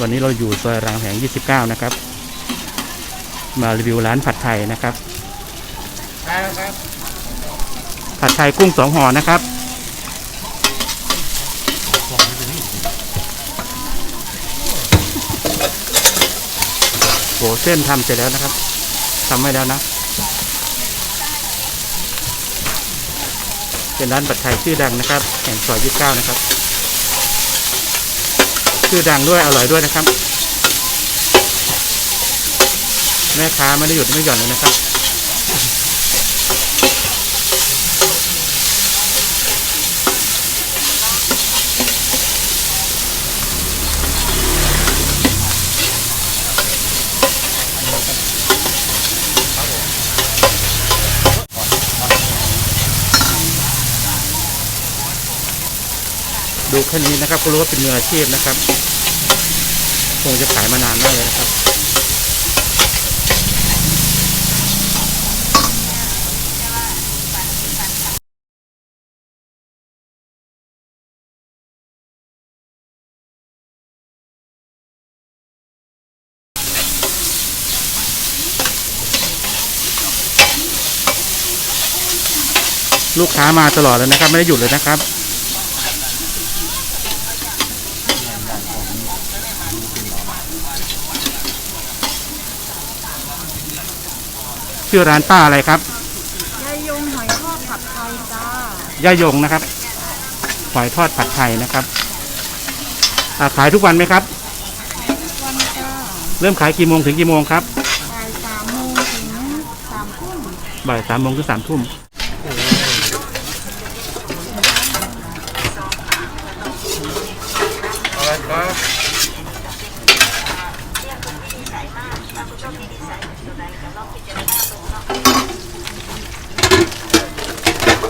วันนี้เราอยู่ซอยรามคำแหง 29 นะครับ มารีวิวร้านผัดไทยนะครับได้แล้วครับ ผัดไทยกุ้งสองห่อนะครับ โหเส้นทำเสร็จแล้วนะครับทำไว้แล้วนะ เป็นร้านผัดไทยชื่อดังนะครับ แห่งซอย 29 นะครับ ชื่อดังด้วยอร่อยด้วยนะครับ แม่ค้าไม่ได้หยุดไม่หย่อนเลยนะครับดูแค่นี้นะครับก็รู้ว่าเป็นมืออาชีพนะครับ คงจะขายมานานมากเลยนะครับ ลูกค้ามาตลอดเลยนะครับ ไม่ได้หยุดเลยนะครับ ชื่อร้านป้าอะไรครับ ยายยงหอยทอดผัดไทยจ้า ย่ายงนะครับ หอยทอดผัดไทยนะครับอ่าขายทุกวันไหมครับ วันจ้าเริ่มขายกี่โมงถึงกี่โมงครับ บ่ายสามโมงถึงสามทุ่มบ่ายสามโมงถึงสามทุ่มเอาละครับ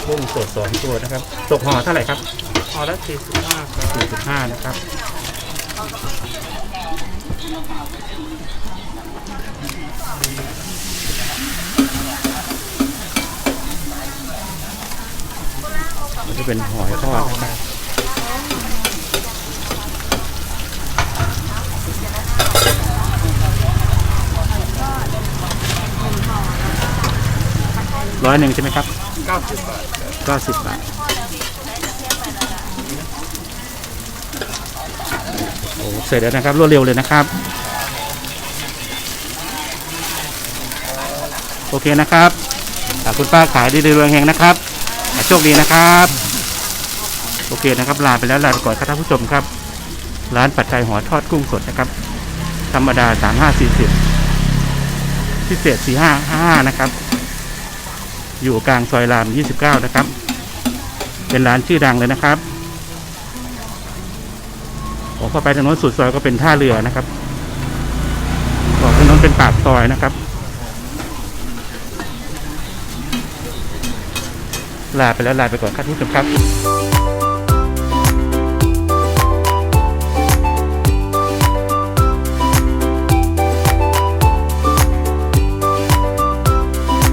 กุ้งสดสองตัวนะครับตกห่อเท่าไหร่ครับพอละสี่สิบห้าครับสี่สิบห้านะครับจะเป็นหอยทอดนะครับ ร้อยหนึ่งใช่ไหมครับเก้าสิบบาทครับก็สิบบาท โอ้เสร็จแล้วนะครับ รวดเร็วเลยนะครับ โอเคนะครับอะคุณป้าขายดีๆรวยๆเฮงนะครับอะโชคดีนะครับ โอเคนะครับ ลาไปแล้วลาไปก่อนครับท่านผู้ชมครับ ร้านปัดไทยหัวทอดกุ้งสดนะครับ ธรรมดาสามห้าสี่สิบพิเศษสี่ห้าห้านะครับ อยู่กลางซอยราม 29 นะครับ เป็นร้านชื่อดังเลยนะครับออกเข้าไปถนนสุดซอยก็เป็นท่าเรือนะครับออกถนนเป็นปากซอยนะครับลาไปแล้วลาไปก่อนครับทุกท่านครับ